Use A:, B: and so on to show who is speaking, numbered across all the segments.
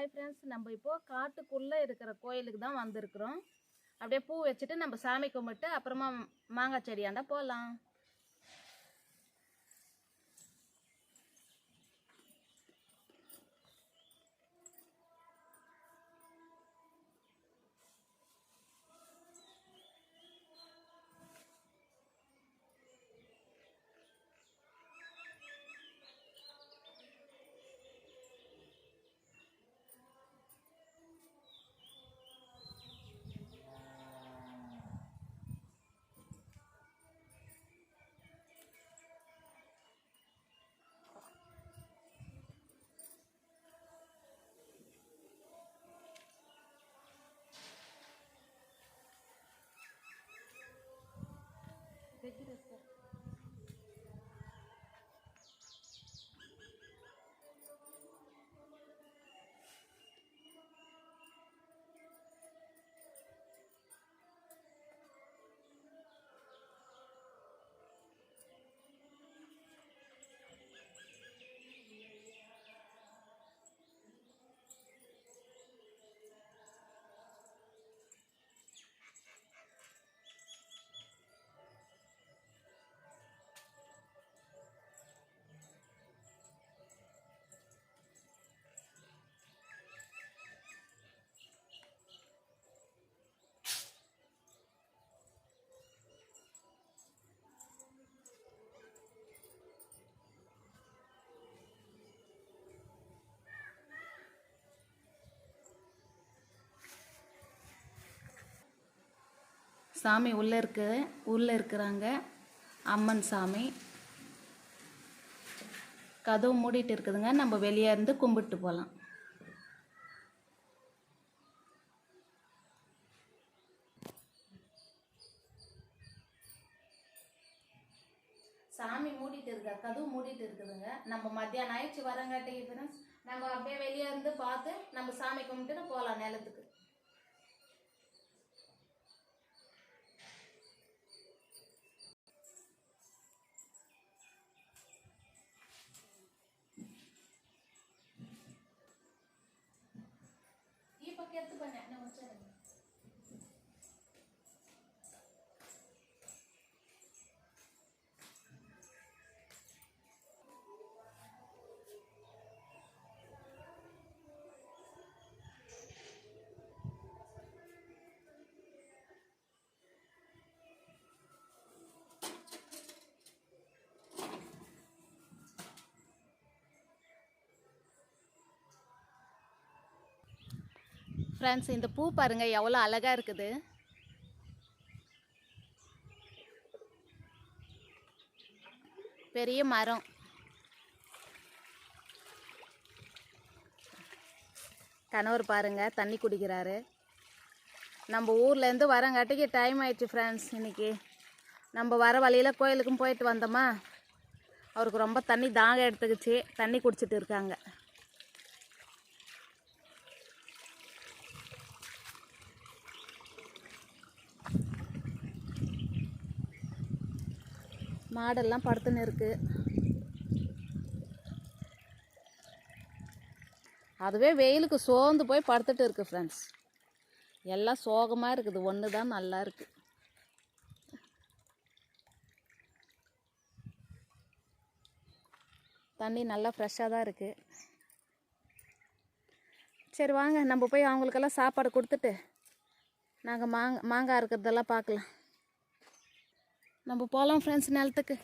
A: Hi friends நம்ம இப்போது காட்டுக்குள்ளே இருக்கிற கோயிலுக்கு தான் வந்திருக்கிறோம். அப்படியே பூ வச்சுட்டு நம்ம சாமி கும்பிட்டு அப்புறமா மாங்காய் செடியாண்டா போகலாம் சாமி உள்ளே இருக்கு உள்ளே இருக்கிறாங்க. அம்மன் சாமி. கதவு மூடிட்டு இருக்குதுங்க. நம்ம வெளியே இருந்து கும்பிட்டு போகலாம் சாமி மூடிட்டு இருக்கா? கதவு மூடிட்டு இருக்குதுங்க. நம்ம மத்தியானம் ஆயிடுச்சு வரங்காட்டி ஃப்ரெண்ட்ஸ் நம்ம அப்படியே வெளியே இருந்து பார்த்து நம்ம சாமி கும்பிட்டுன்னு போகலாம் நிலத்துக்கு 别自个买，那我这的。ஃப்ரெண்ட்ஸ் இந்த பூ பாருங்க எவ்வளோ அழகாக இருக்குது. பெரிய மரம். கணவர் பாருங்க தண்ணி குடிக்கிறாரு. நம்ம ஊர்லேருந்து வரங்காட்டிக்கு டைம் ஆயிடுச்சு ஃப்ரெண்ட்ஸ் இன்னைக்கு. நம்ம வர வழியில் கோயிலுக்கும் போயிட்டு வந்தோமா? அவருக்கு ரொம்ப தண்ணி தாகம் எடுத்துக்கிச்சு. தண்ணி குடிச்சிட்டு இருக்காங்க. மாடெல்லாம் படுத்துன்னு இருக்கு. அதுவே வெயிலுக்கு சோர்ந்து போய் படுத்துட்டு இருக்கு ஃப்ரெண்ட்ஸ் எல்லாம் சோகமாக இருக்குது. ஒன்று தான் நல்லா இருக்கு. தண்ணி நல்லா ஃப்ரெஷ்ஷாக தான் இருக்குது சரி வாங்க. நம்ம போய் அவங்களுக்கெல்லாம் சாப்பாடு கொடுத்துட்டு நாங்கள் மாங்க மாங்காய் இருக்கிறதெல்லாம் பார்க்கலாம். நம்ம போகலாம் ஃப்ரெண்ட்ஸ் நிலத்துக்கு.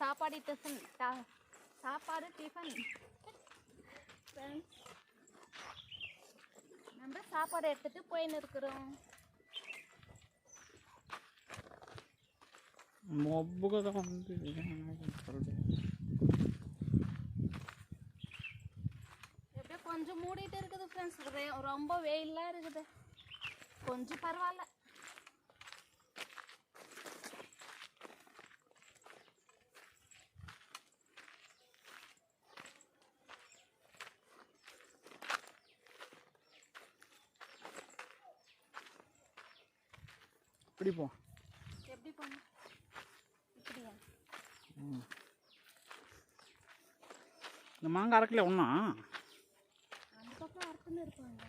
A: சாப்பாடு டிஃபன் டா சாப்பாடு டிஃபன் நம்ம சாப்பாடு எடுத்துகிட்டு போயின்னு இருக்கிறோம்
B: மொப்புக்கு தான் வந்து
A: எப்படியோ கொஞ்சம் மூடிட்டு இருக்குது ஃப்ரெண்ட்ஸ் ரொம்ப வெயிலாக இருக்குது. கொஞ்சம் பரவாயில்ல.
B: பிடிப்போம்
A: எப்படி பண்ண இப்படியா?
B: இந்த மாங்காய் அரைக்கல ஒன்றும்
A: அந்த பக்கம் அறுத்துன்னு இருப்பாங்க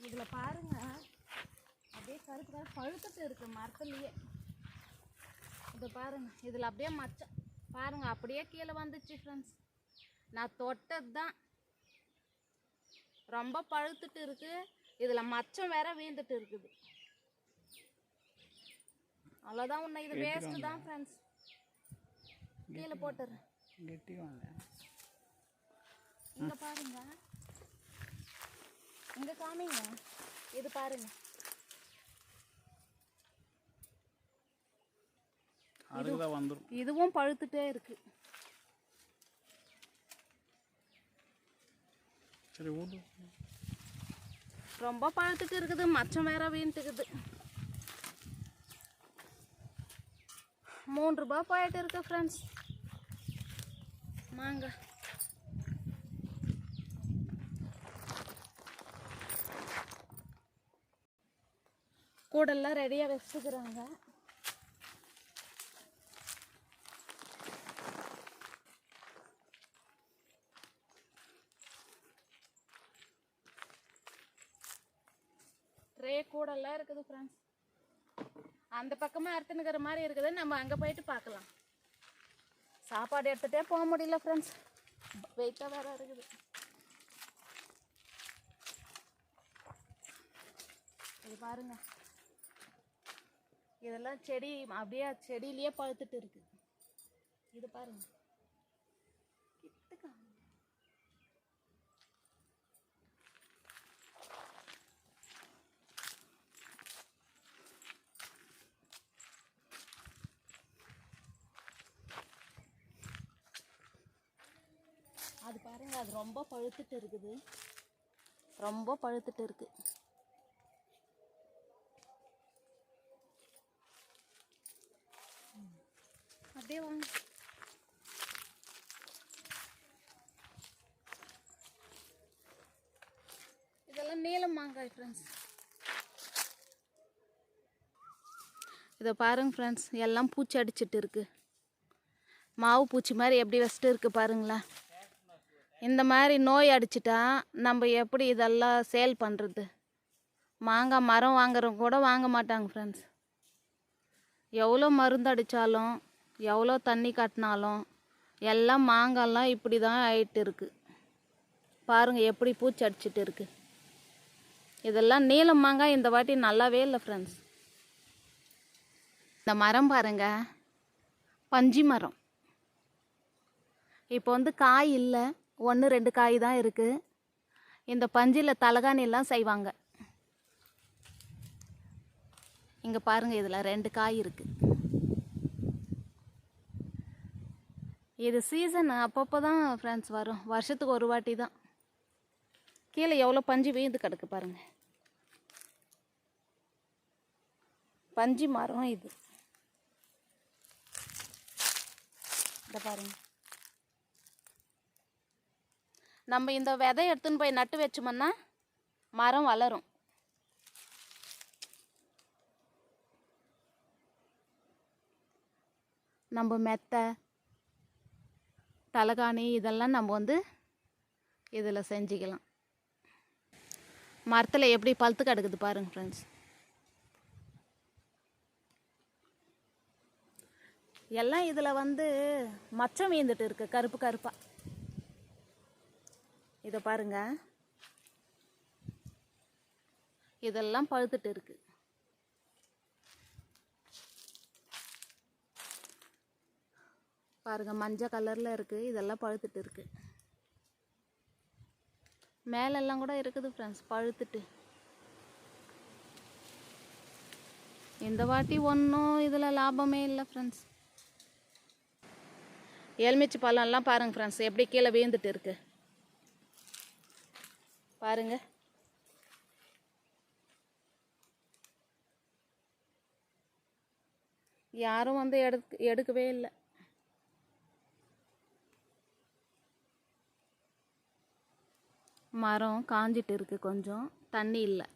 A: இதில் பாருங்க அப்படியே கருப்பு கருப்பு பழுத்துட்டு இருக்கு மரத்துலயே. இதை பாருங்க. இதில் அப்படியே மச்சம். பாருங்க அப்படியே கீழே வந்துச்சு ஃப்ரெண்ட்ஸ் நான் தொட்டது தான். ரொம்ப பழுத்துட்டு இருக்கு. இதில் மச்சம் வேற வீழ்ந்துட்டு இருக்குது. அவ்வளோதான் உன்னை இது வேஸ்ட்டு தான் ஃப்ரெண்ட்ஸ் கீழே போட்டுறேன்.
B: கெட்டி வாங்க.
A: இங்க பாருங்க. இங்க காமிங்க. இது பாருங்க.
B: அதுக்கு வந்துடும்
A: இதுவும் பழுத்துட்டே இருக்கு.
B: சரி விடு
A: ரொம்ப பழுத்துட்டு இருக்குது மச்சம் வேற வீண்ட்டுக்குது. மூன்று ரூபாய் போயிட்டு இருக்கு ஃப்ரெண்ட்ஸ் மாங்க கூடெல்லாம் ரெடியாக வச்சுக்கிறாங்க. கூடெல்லாம் இருக்குது ஃப்ரெண்ட்ஸ் அந்த பக்கமாக அறுத்துனுக்கிற மாதிரி இருக்குது. நம்ம அங்கே போயிட்டு பார்க்கலாம். சாப்பாடு எடுத்துகிட்டே போக முடியல ஃப்ரெண்ட்ஸ் வெயிட்டாக வேற இருக்குது. இது பாருங்க. இதெல்லாம் செடி அப்படியே செடியிலேயே பழுத்துட்டு இருக்கு. இது பாருங்க. அது பாருங்க அது ரொம்ப பழுத்துட்டு இருக்குது. ரொம்ப பழுத்துட்டு இருக்கு. ம். அப்படியே வாங்க. இதெல்லாம் நீலம் மாங்காய் ஃப்ரெண்ட்ஸ் இதை பாருங்க ஃப்ரெண்ட்ஸ் எல்லாம் பூச்சி அடிச்சிட்டு இருக்கு. மாவு பூச்சி மாதிரி எப்படி வச்சுட்டு இருக்கு பாருங்களேன். இந்த மாதிரி நோய் அடிச்சிட்டா நம்ம எப்படி இதெல்லாம் சேல் பண்ணுறது மாங்காய் மரம் வாங்குறவங்க கூட வாங்க மாட்டாங்க ஃப்ரெண்ட்ஸ் எவ்வளோ மருந்து அடித்தாலும் எவ்வளோ தண்ணி கட்டினாலும் எல்லாம் மாங்காய்லாம் இப்படி தான் ஆயிட்டு இருக்கு. பாருங்கள் எப்படி பூச்சி அடிச்சிட்டு இருக்கு. இதெல்லாம் நீலம் மாங்காய் இந்த வாட்டி நல்லாவே இல்லை ஃப்ரெண்ட்ஸ் இந்த மரம் பாருங்க பஞ்சி மரம். இப்போ வந்து காய் இல்லை. ஒன்று ரெண்டு காய் தான் இருக்குது இந்த பஞ்சில் தலகாணி எல்லாம் செய்வாங்க. இங்கே பாருங்கள் இதில் ரெண்டு காய் இருக்குது இது சீசன் அப்பப்போ தான் ஃப்ரெண்ட்ஸ் வரும். வருஷத்துக்கு ஒரு வாட்டி தான். கீழே எவ்வளோ பஞ்சு வீழ்ந்து கிடக்கு பாருங்கள் பஞ்சு மரம் இது. இதை பாருங்கள் நம்ம இந்த விதை எடுத்துன்னு போய் நட்டு வச்சோம்னா மரம் வளரும். நம்ம மெத்தை தலகாணி இதெல்லாம் நம்ம வந்து இதில் செஞ்சுக்கலாம். மரத்தில் எப்படி பழுத்து கிடக்குது பாருங்கள் ஃப்ரெண்ட்ஸ் எல்லாம் இதில் வந்து மச்சம் மீந்துட்டு இருக்குது கருப்பு கருப்பாக இதை பாருங்க. இதெல்லாம் பழுத்துட்டு இருக்கு. பாருங்க மஞ்சள் கலரில் இருக்கு. இதெல்லாம் பழுத்துட்டு இருக்கு. மேலெல்லாம் கூட இருக்குது ஃப்ரெண்ட்ஸ் பழுத்துட்டு. இந்த வாட்டி ஒன்றும் இதில் லாபமே இல்லை ஃப்ரெண்ட்ஸ் எலுமிச்சை பழம்லாம் பாருங்கள் ஃப்ரெண்ட்ஸ் எப்படி கீழே வீழ்ந்துட்டு இருக்குது பாருங்க. யாரும் வந்து எடுக்க எடுக்கவே இல்லை. மரம் காஞ்சிட்டு இருக்கு கொஞ்சம். தண்ணி இல்லை.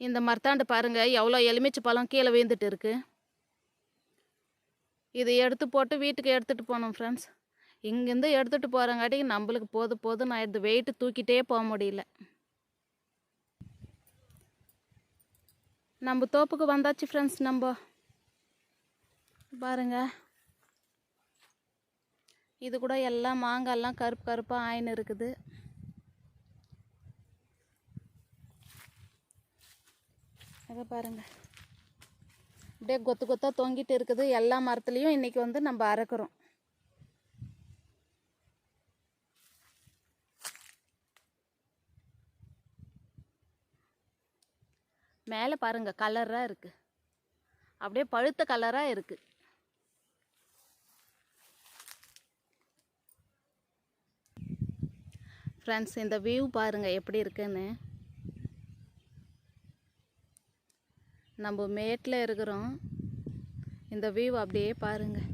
A: இந்த மரத்தாண்டு பாருங்க எவ்வளோ எலுமிச்சை பழம் கீழே விழுந்துட்டு இருக்கு. இது எடுத்து போட்டு வீட்டுக்கு எடுத்துகிட்டு போனோம் ஃப்ரெண்ட்ஸ் இங்கேருந்து எடுத்துகிட்டு போகிறங்காட்டிக்கு நம்மளுக்கு போது போதும் நான் இது வெயிட்டு தூக்கிட்டே போக முடியல. நம்ம தோப்புக்கு வந்தாச்சு ஃப்ரெண்ட்ஸ் நம்ம. பாருங்க. இது கூட எல்லாம் மாங்காயெல்லாம் கருப்பு கருப்பாக ஆயின்னு இருக்குது. அதை பாருங்க. அப்படியே கொத்து கொத்தாக தொங்கிட்டு இருக்குது. எல்லா மரத்துலேயும் இன்றைக்கி வந்து நம்ம அறக்குறோம் மேலே பாருங்கள் கலராக இருக்குது அப்படியே பழுத்த கலராக இருக்குது ஃப்ரெண்ட்ஸ் இந்த வியூ பாருங்கள் எப்படி இருக்குன்னு. நம்ம மேட்டில் இருக்கிறோம். இந்த வியூ அப்படியே பாருங்கள்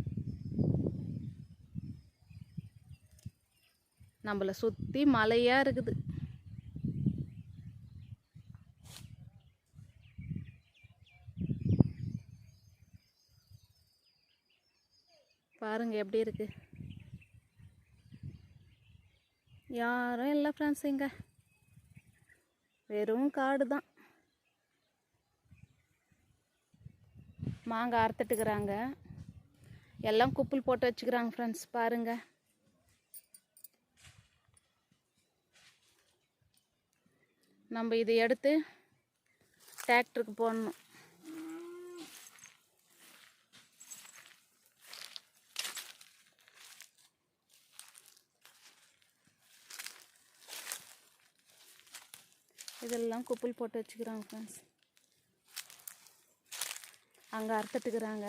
A: நம்மளை சுற்றி மலையாக இருக்குது. பாருங்கள் எப்படி இருக்குது யாரும் இல்லை ஃப்ரெண்ட்ஸ் இங்கே. வெறும் காடு தான். மாங்காய் அறுத்துட்டுக்கிறாங்க. எல்லாம் குப்பில் போட்டு வச்சுக்கிறாங்க ஃப்ரெண்ட்ஸ் பாருங்கள் நம்ம இதை எடுத்து டிராக்டருக்கு போடணும். இதெல்லாம் குப்பல் போட்டு வச்சுக்கிறாங்க ஃப்ரெண்ட்ஸ் அங்கே அறுத்துட்டுக்கிறாங்க.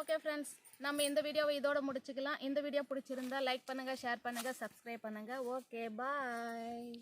A: ஓகே ஃப்ரெண்ட்ஸ் நம்ம இந்த வீடியோவை இதோட முடிச்சுக்கலாம். இந்த வீடியோ பிடிச்சிருந்தா லைக் பண்ணுங்கள் ஷேர் பண்ணுங்கள் சப்ஸ்கிரைப் பண்ணுங்கள் ஓகே பாய்